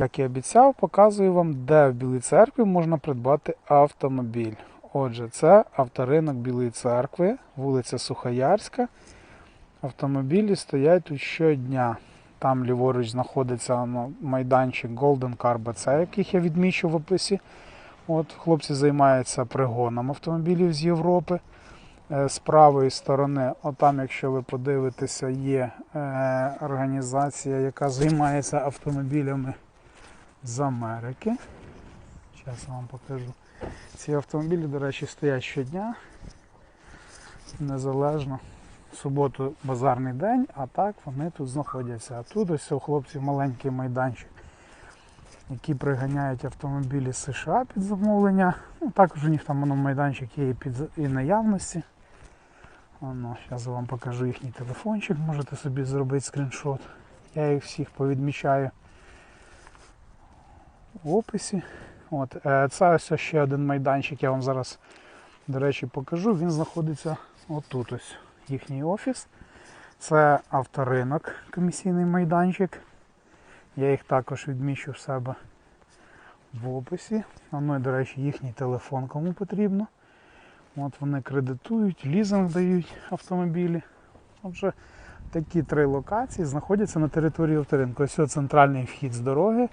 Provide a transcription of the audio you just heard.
Як і обіцяв, показую вам, де в Білій церкві можна придбати автомобіль. Отже, це авторинок Білої церкви, вулиця Сухоярська. Автомобілі стоять тут щодня. Там ліворуч знаходиться майданчик Golden Car BC, яких я відмічу в описі. От, хлопці займаються пригоном автомобілів з Європи. Е, З правої сторони, отам, якщо ви подивитеся, є е, організація, яка займається автомобілями з Америки. Зараз я вам покажу. Ці автомобілі, до речі, стоять щодня. Незалежно. Суботу базарний день, а так вони тут знаходяться. А тут ось у хлопців маленький майданчик, які приганяють автомобілі з США під замовлення. Ну, також у них там воно майданчик є і під і наявності. Воно, зараз я вам покажу їхній телефончик, можете собі зробити скріншот. Я їх всіх повідмічаю в описі. От, е, це ось ще один майданчик, я вам зараз, до речі, покажу. Він знаходиться отут ось їхній офіс. Це авторинок, комісійний майданчик. Я їх також відмічу в себе в описі. Воно, до речі, їхній телефон, кому потрібно. От вони кредитують, лізинг дають автомобілі. Отже, такі три локації знаходяться на території авторинку. Ось центральний вхід з дороги.